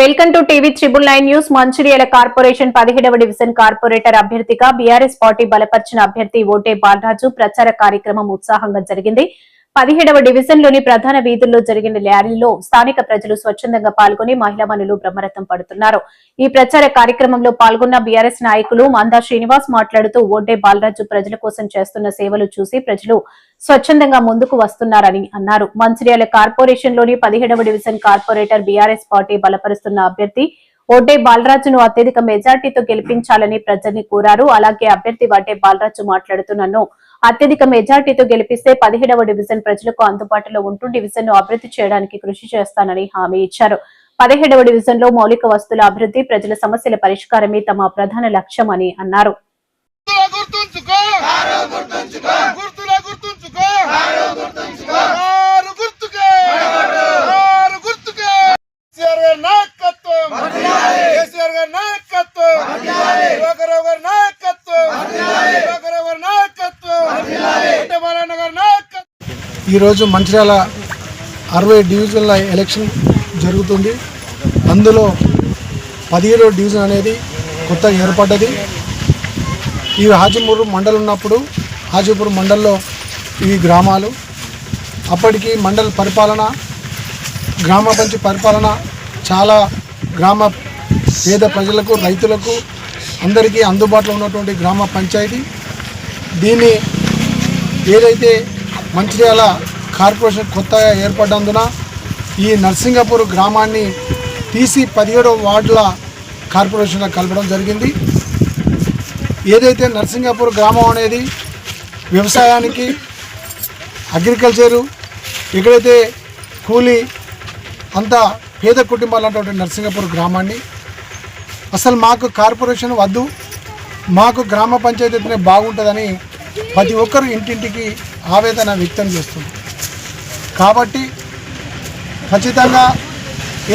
Welcome to TV triple nine news. Mancherial corporation పదిహేడవ division corporator అభ్యర్థిగా BRS party బలపరిచిన అభ్యర్థి ఓటే బాలరాజు ప్రచార కార్యక్రమం ఉత్సాహంగా జరిగింది. పదిహేడవ డివిజన్లోని ప్రధాన వీధుల్లో జరిగిన ర్యాలీలో స్థానిక ప్రజలు స్వచ్ఛందంగా పాల్గొని మహిళా మనులు బ్రహ్మరథం పడుతున్నారు. ఈ ప్రచార కార్యక్రమంలో పాల్గొన్న బీఆర్ఎస్ నాయకులు మందా శ్రీనివాస్ మాట్లాడుతూ ఓడే బాలరాజు ప్రజల కోసం చేస్తున్న సేవలు చూసి ప్రజలు స్వచ్ఛందంగా ముందుకు వస్తున్నారని అన్నారు. మంచిర్యాల కార్పొరేషన్లోని పదిహేడవ డివిజన్ కార్పొరేటర్ బీఆర్ఎస్ పార్టీ బలపరుస్తున్న అభ్యర్థి ఓటే బాలరాజును అత్యధిక మెజార్టీతో గెలిపించాలని ప్రజల్ని కోరారు. అలాగే అభ్యర్థి వడ్డే బాలరాజు మాట్లాడుతూ నన్ను అత్యధిక మెజార్టీతో గెలిపిస్తే పదిహేడవ డివిజన్ ప్రజలకు అందుబాటులో ఉంటూ డివిజన్ను అభివృద్ధి చేయడానికి కృషి చేస్తానని హామీ ఇచ్చారు. పదిహేడవ డివిజన్లో మౌలిక వస్తువుల అభివృద్ధి ప్రజల సమస్యల పరిష్కారమే తమ ప్రధాన లక్ష్యమని అన్నారు గుర్తుల గుర్తుంచుకో గుర్తుల గుర్తుంచుకో కారు గుర్తుకే కారు గుర్తుకే కేసీఆర్ గారి నాయకత్వం కేసీఆర్ గారి నాయకత్వం దివాకరావు గారి నాయకత్వం దివాకరావు గారి నాయకత్వం అంటే బాలన్న గారి నాయకత్వం ఈరోజు మంచిర్యాల అరవై డివిజన్ల ఎలక్షన్ జరుగుతుంది. అందులో పదిహేడో డివిజన్ అనేది కొత్తగా ఏర్పడ్డది. ఈ హాజీపూర్ మండల్ ఉన్నప్పుడు హాజీపూర్ మండల్లో ఈ గ్రామాలు. అప్పటికి మండల పరిపాలన గ్రామ పంచి పరిపాలన చాలా గ్రామ పేద ప్రజలకు రైతులకు అందరికీ అందుబాటులో ఉన్నటువంటి గ్రామ పంచాయతీ. దీన్ని ఏదైతే మంచిర్యాల కార్పొరేషన్ కొత్తగా ఏర్పడినందున ఈ నర్సింగపూర్ గ్రామాన్ని తీసి పదిహేడవ వార్డుల కార్పొరేషన్లో కలపడం జరిగింది. ఏదైతే నర్సింగపూర్ గ్రామం అనేది వ్యవసాయానికి అగ్రికల్చరు ఎక్కడైతే కూలీ అంతా పేద కుటుంబాలు నర్సింగపూర్ గ్రామాన్ని అసలు మాకు కార్పొరేషన్ వద్దు మాకు గ్రామ పంచాయతీ అయితేనే బాగుంటుందని ప్రతి ఒక్కరు ఇంటింటికి ఆవేదన వ్యక్తం చేస్తుంది. కాబట్టి ఖచ్చితంగా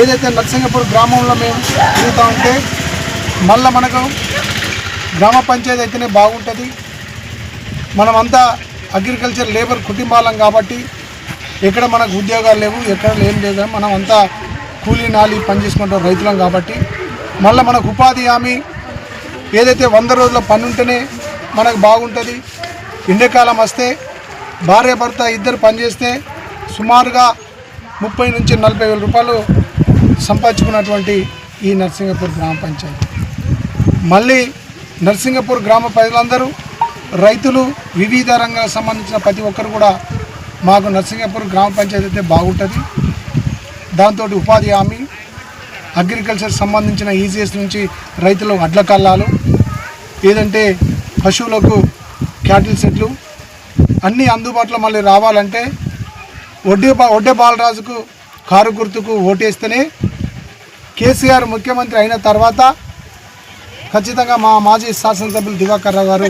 ఏదైతే నరసింగపూర్ గ్రామంలో మేము తిరుగుతూ ఉంటే మళ్ళీ మనకు గ్రామ పంచాయతీ అయితేనే బాగుంటుంది. మనమంతా అగ్రికల్చర్ లేబర్ కుటుంబాలం కాబట్టి ఎక్కడ మనకు ఉద్యోగాలు లేవు ఎక్కడ ఏం లేదు. మనం అంతా కూలీ నాలి పని చేసుకుంటాం రైతులం కాబట్టి. మళ్ళీ మనకు ఉపాధి హామీ ఏదైతే వంద రోజుల పని ఉంటేనే మనకు బాగుంటుంది. ఎండాకాలం వస్తే భార్య భర్త ఇద్దరు పనిచేస్తే సుమారుగా ముప్పై నుంచి నలభై వేల రూపాయలు సంపాదించుకున్నటువంటి ఈ నరసింగపూర్ గ్రామ పంచాయతీ. మళ్ళీ నరసింగపూర్ గ్రామ ప్రజలందరూ రైతులు వివిధ రంగాలకు సంబంధించిన ప్రతి ఒక్కరు కూడా మాకు నర్సింగపూర్ గ్రామ పంచాయతీ అయితే బాగుంటుంది. దాంతో ఉపాధి హామీ అగ్రికల్చర్ సంబంధించిన ఈజీఎస్ నుంచి రైతులు అడ్ల కల్లాలు ఏదంటే పశువులకు క్యాటిల్ సెట్లు అన్నీ అందుబాటులో మళ్ళీ రావాలంటే ఒడ్డే బా ఒడ్డే బాలరాజుకు కారు గుర్తుకు ఓటేస్తేనే కేసీఆర్ ముఖ్యమంత్రి అయిన తర్వాత ఖచ్చితంగా మా మాజీ శాసనసభ్యులు దివాకర్ రావు గారు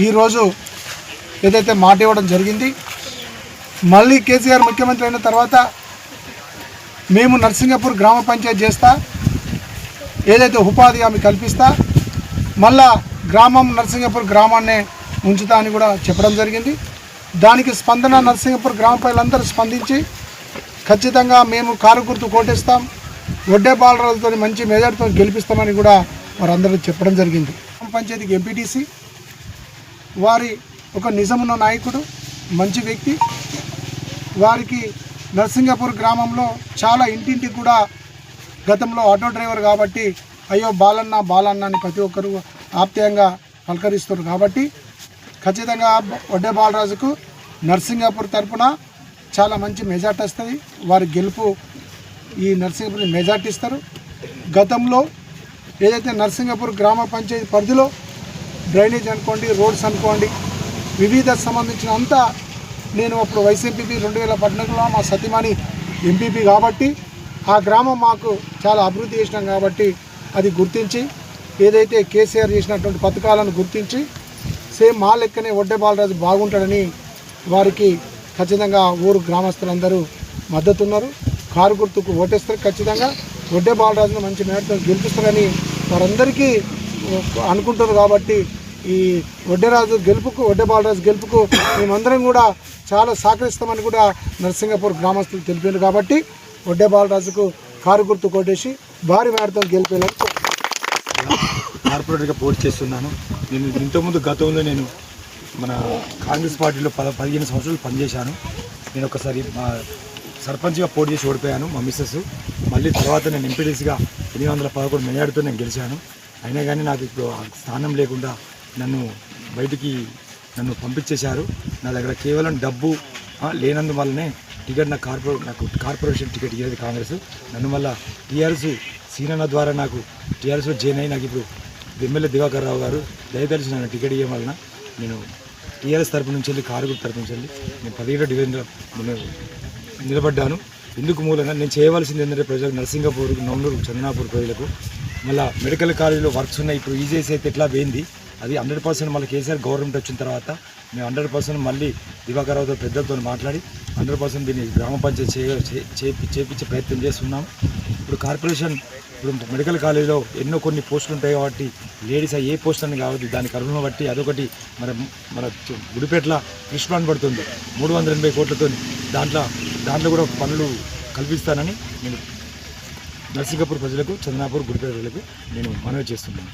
ఈరోజు ఏదైతే మాట ఇవ్వడం జరిగింది మళ్ళీ కేసీఆర్ ముఖ్యమంత్రి అయిన తర్వాత మేము నర్సింగపూర్ గ్రామ పంచాయతీ చేస్తా ఏదైతే ఉపాధి హామీ కల్పిస్తా మళ్ళా గ్రామం నర్సింగపూర్ గ్రామాన్నే ఉంచుతా అని కూడా చెప్పడం జరిగింది. దానికి స్పందన నరసింహపూర్ గ్రామ ప్రజలందరూ స్పందించి ఖచ్చితంగా మేము కారు గుర్తు కోటేస్తాం ఒడ్డే బాలరాజుతో మంచి మెజార్టీతో గెలిపిస్తామని కూడా వారందరూ చెప్పడం జరిగింది. గ్రామ పంచాయతీకి ఎంపీటీసీ వారి ఒక నిజమున్న నాయకుడు మంచి వ్యక్తి. వారికి నరసింగపూర్ గ్రామంలో చాలా ఇంటింటికి కూడా గతంలో ఆటో డ్రైవర్ కాబట్టి అయ్యో బాలన్న బాలన్న అని ప్రతి ఒక్కరు ఆప్యాయంగా పలకరిస్తున్నారు కాబట్టి ఖచ్చితంగా వడ్డే బాలరాజుకు నర్సింగాపూర్ తరపున చాలా మంచి మెజార్టీ వస్తుంది. వారి గెలుపు ఈ నర్సింగపూర్ మెజార్టీ ఇస్తారు. గతంలో ఏదైతే నర్సింగపూర్ గ్రామ పంచాయతీ పరిధిలో డ్రైనేజ్ అనుకోండి రోడ్స్ అనుకోండి వివిధ సంబంధించిన అంతా నేను అప్పుడు వైసీపీ రెండు వేల పద్నాలుగులో మా సతీమణి ఎంపీపీ కాబట్టి ఆ గ్రామం మాకు చాలా అభివృద్ధి చేసినాం కాబట్టి అది గుర్తించి ఏదైతే కేసీఆర్ చేసినటువంటి పథకాలను గుర్తించి సేమ్ మా లెక్కనే ఒడ్డే బాలరాజు బాగుంటాడని వారికి ఖచ్చితంగా ఊరు గ్రామస్తులందరూ మద్దతు ఉన్నారు కారు గుర్తుకు ఓటేస్తారు. ఖచ్చితంగా ఒడ్డే బాలరాజును మంచి మేడతో గెలిపిస్తారని వారందరికీ అనుకుంటారు కాబట్టి ఈ వడ్డేరాజు గెలుపుకు వడ్డే బాలరాజు గెలుపుకు మేమందరం కూడా చాలా సహకరిస్తామని కూడా నరసింగపూర్ గ్రామస్తులు తెలిపారు కాబట్టి వడ్డే బాలరాజుకు కారు గుర్తు కొట్టేసి భారీ మేడతో గెలిపేయాలని కార్పొరేటర్గా పోటీ చేస్తున్నాను. నేను ఇంతకుముందు గతంలో నేను మన కాంగ్రెస్ పార్టీలో పద పదిహేను సంవత్సరాలు పనిచేశాను. నేను ఒకసారి మా సర్పంచ్గా పోటీ చేసి ఓడిపోయాను మా మిస్సెస్. మళ్ళీ తర్వాత నేను ఎంపీటీసీగా ఎనిమిది వందల పదకొండు మెజార్టీతో నేను గెలిచాను. అయినా కానీ నాకు ఇప్పుడు స్థానం లేకుండా నన్ను బయటికి నన్ను పంపించేశారు. నా దగ్గర కేవలం డబ్బు లేనందువల్లనే టికెట్ నా కార్పొరే నాకు కార్పొరేషన్ టికెట్ ఇవ్వలేదు కాంగ్రెస్. నన్ను మళ్ళీ టీఆర్ఎస్ సీనన్న ద్వారా నాకు టీఆర్ఎస్లో జాయిన్ అయ్యి నాకు ఇప్పుడు ఎమ్మెల్యే దివాకర్ రావు గారు దయతలిచి నన్ను టికెట్ ఇవ్వడం వలన నేను టీఆర్ఎస్ తరపు నుంచి వెళ్ళి కారు తరపు నుంచి వెళ్ళి నేను పదిహేడు డివిజన్లో నేను నిలబడ్డాను. ఇందుకు మూలంగా నేను చేయవలసింది ఏంటంటే ప్రజలకు నరసింగపూర్ నమ్మూరు చందనాపూర్ ప్రజలకు మళ్ళీ మెడికల్ కాలేజీలో వర్క్స్ ఉన్నాయి. ఇప్పుడు ఈజీఎస్ అయితే ఎట్లా పోయింది? అది హండ్రెడ్ పర్సెంట్ మళ్ళీ కేసీఆర్ గవర్నమెంట్ వచ్చిన తర్వాత మేము హండ్రెడ్ పర్సెంట్ మళ్ళీ దివాకర్ రావుతో పెద్దలతో మాట్లాడి హండ్రెడ్ పర్సెంట్ దీన్ని గ్రామ పంచాయతీ చేయ చే- చేపి చేపించే ప్రయత్నం చేస్తున్నాం ఇప్పుడు కార్పొరేషన్ ఇప్పుడు మెడికల్ కాలేజీలో ఎన్నో కొన్ని పోస్టులు ఉంటాయి కాబట్టి లేడీస్ ఏ పోస్ట్ అని కాబట్టి దాని కరువును బట్టి అదొకటి మన మన గుడిపేటల కృష్ణ పడుతుంది. మూడు వందల ఎనభై కోట్లతో దాంట్లో దాంట్లో కూడా పనులు కల్పిస్తానని నేను నర్సింగపూర్ ప్రజలకు చందనాపూర్ గుడిపేట ప్రజలకు నేను మనవి చేస్తున్నాను.